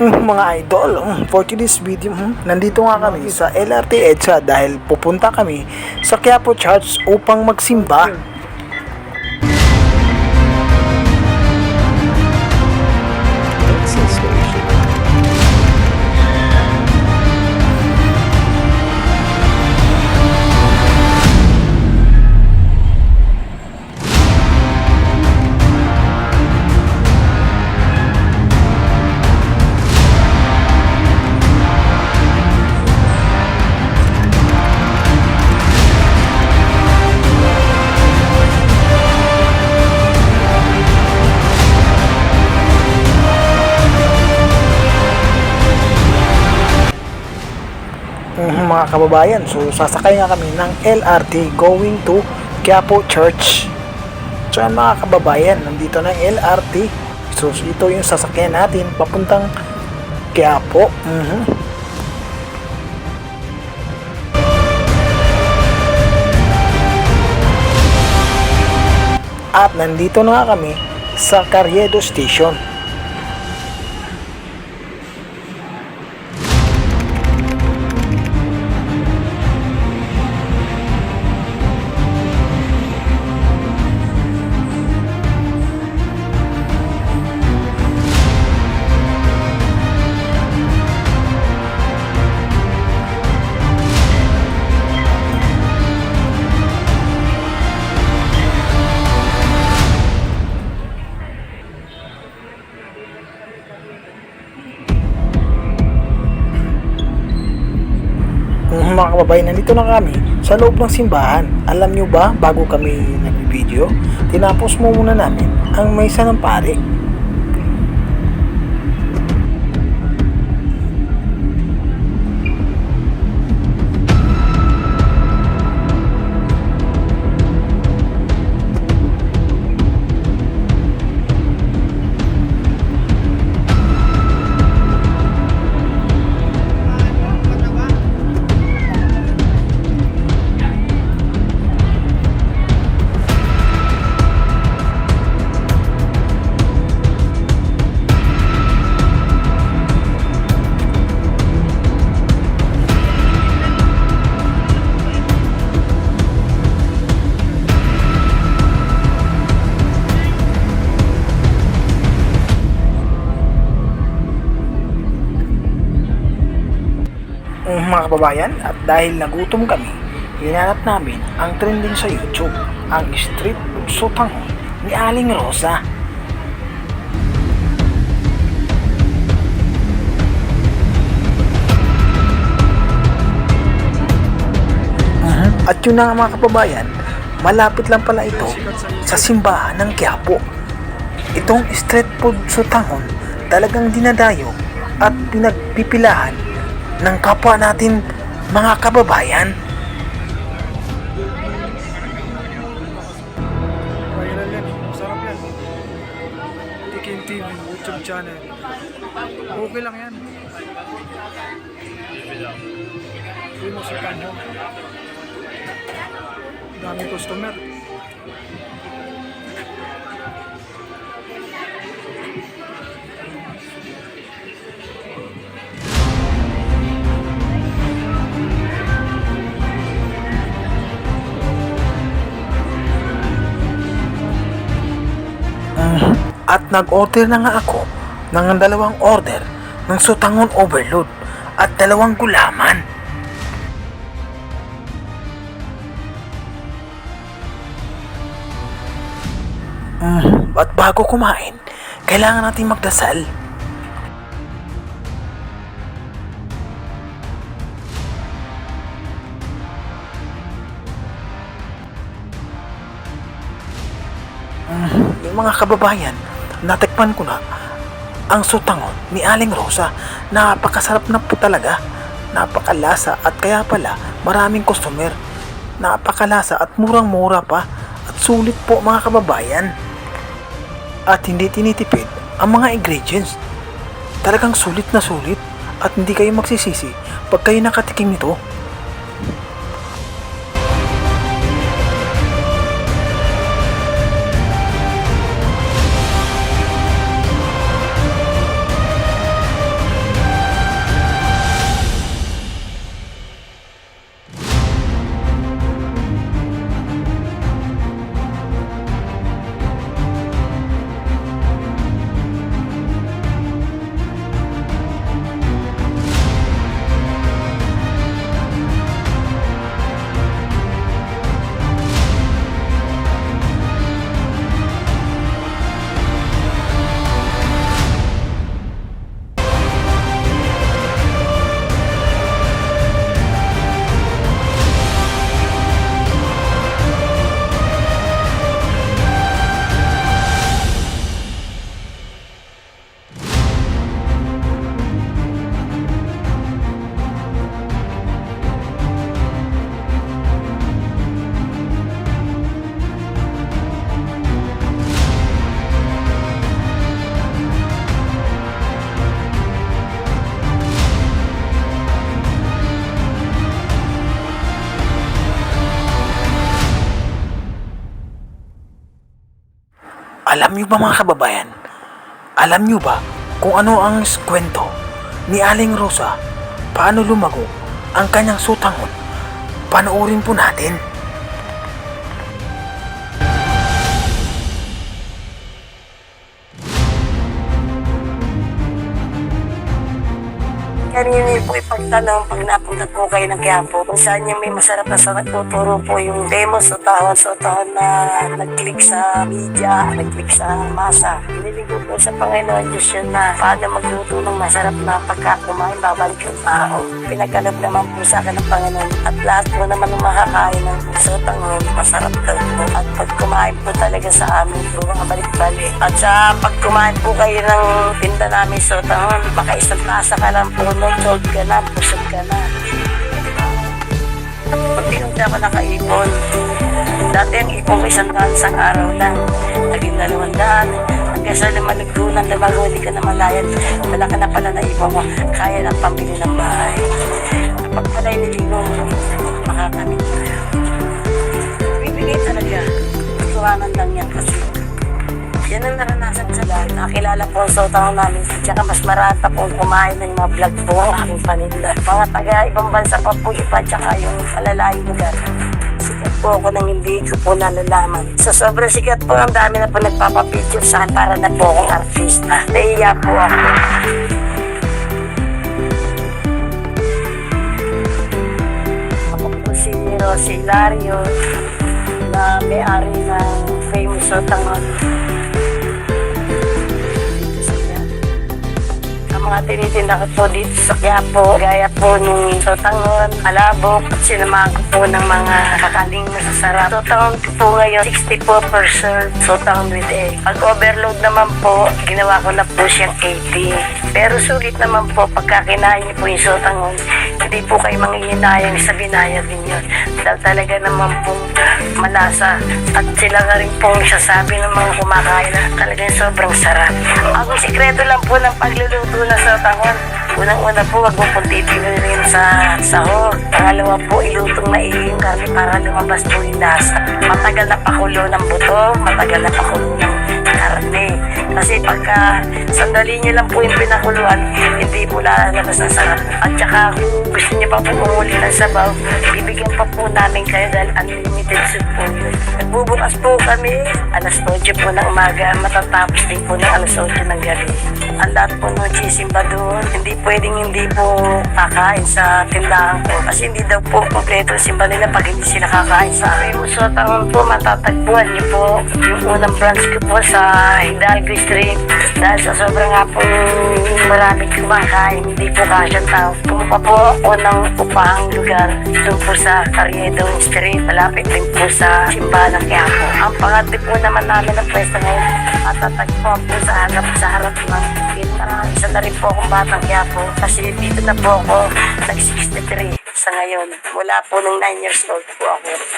Mm, mga idol, mm, for today's video, mm, nandito nga kami sa LRT EDSA dahil pupunta kami sa Quiapo Church upang magsimba. Mga kababayan, so sasakay nga kami ng LRT going to Quiapo Church. So yan mga kababayan, nandito na yung LRT. So ito yung sasakyan natin papuntang Quiapo. Mhm. At nandito na kami sa Carriedo Station. Mga kababayan, nandito na kami sa loob ng simbahan. Alam nyo ba, bago kami nag-video, tinapos mo muna namin ang maysa ng pare. Kababayan, at dahil nagutom kami, hinanap namin ang trending sa YouTube, ang street food sutang ni Aling Rosa. Mhm. At yun na nga mga kababayan, malapit lang pala ito sa simbahan ng Quiapo. Itong street food sutangon talagang dinadayo at pinagpipilahan ng kapwa natin mga kababayan. Viral yan. Masarap yan. Tikim TV, YouTube channel. Okay lang yan. Masukan mo. Dami customer. At nag-order na nga ako ng dalawang order ng sutangon overload at dalawang gulaman. Mhm. At bago kumain, kailangan natin magdasal. Yung mga kababayan, natikman ko na ang sutangon ni Aling Rosa. Napakasarap na po talaga. Napakalasa at kaya pala maraming customer. Napakalasa at murang-mura pa at sulit po mga kababayan. At hindi tinitipid ang mga ingredients. Talagang sulit na sulit at hindi kayo magsisisi pag kayo nakatikim nito. Alam niyo ba mga kababayan? Alam niyo ba kung ano ang kwento ni Aling Rosa? Paano lumago ang kanyang sutangon? Panoorin po natin. Kanina po ipagtanong pag napunta po kayo ng Quiapo kung saan yung may masarap na sarap tuturo po yung demos o tahon so tahon na nag-click sa media, nag-click sa masa. Niligo po sa Panginoon Diyos yun na paano magluto ng masarap na pagka kumain babalik yung tao. Pinagkalap naman po sa akin ng Panginoon at lahat po naman ng makakain ng puso tangon masarap daw po. At pag kumain po talaga sa amin po balik-balik. At sa pag kumain po kayo ng tinda namin sa tangon, baka isang tasa ka lang po no, sold ka na, busog ka na. Pag pinunta ako nakaipon, dati ang ipon ko isang daan isang araw lang. Naging dalawang daan. Hanggang sa naman nagdunan, lumago, hindi ka na malayan. Wala ka na pala na ipon mo, kaya ng pambili ng bahay. Kapag pala iniligo mo, makakamit tayo. Bibigay talaga. Kuwangan lang yan kasi. Yan ang naranasan sa lahat. Nakakilala po sa taong namin. Tsaka mas marata po kumain ng mga vlog po ang aking paninda. Mga taga ibang bansa pa po iba. Tsaka yung malalayong lugar. Sikat po ako nang hindi ko po nalalaman. Sa sobrang sikat po, ang dami na po nagpapapicture sa akin para na po akong artista. Naiya po ako. Ako po si Rosy Hilario na may-ari ng famous Sotangon mga tinitinda ko po dito sa Quiapo, gaya po nung Sotangon, Alabok, at sinamahan ko po ng mga kakaling masasarap. Sotangon ko po ngayon, 60 per serve, Sotangon with egg. Pag overload naman po, ginawa ko na po siyang 80. Pero sulit naman po, pagka kinain niyo po yung Sotangon, hindi po kayo manginginayang sa binayad ninyo. Dahil talaga naman po malasa. At sila nga rin pong sasabi ng mga kumakain na talagang sobrang sarap. Ang sikreto lang po ng pagluluto ng sotangon. Unang-una po, wag mo pong titigilin sa sahog. Pangalawa po, ilutong maigi yung karne para lumabas po yung lasa. Matagal na pakulo ng buto, matagal na pakulo ng karne. Kasi pagka sandali nyo lang po yung pinakuluan, hindi po lalabas ang sarap. At saka gusto nyo pa po umuli ng sabaw, bibigyan pa po namin kayo dahil unlimited soup po. Nagbubukas po kami, alas 8 po ng umaga, matatapos din po ng alas 8 ng gabi. Ang lahat po ng chisimba doon, hindi pwedeng hindi po kakain sa tindahan ko. Kasi hindi daw po kompleto simba nila pag hindi sila kakain sa akin. So, taon po matatagpuan niyo po yung unang branch ko po sa Hidalgo Street. Dahil sa sobrang nga po maraming kumakain, hindi po kasyang tao. Kumupa po ako ng upahang lugar doon po sa Carriedo Street. Malapit din po sa simbahan ng Quiapo. Ang pangatli po naman namin ng pwesto ngayon, matatagpuan po sa harap sa harap ng. Parang isa na rin po akong batang Quiapo kasi dito na po ako nag-63 sa ngayon. Mula po nung 9 years old po ako.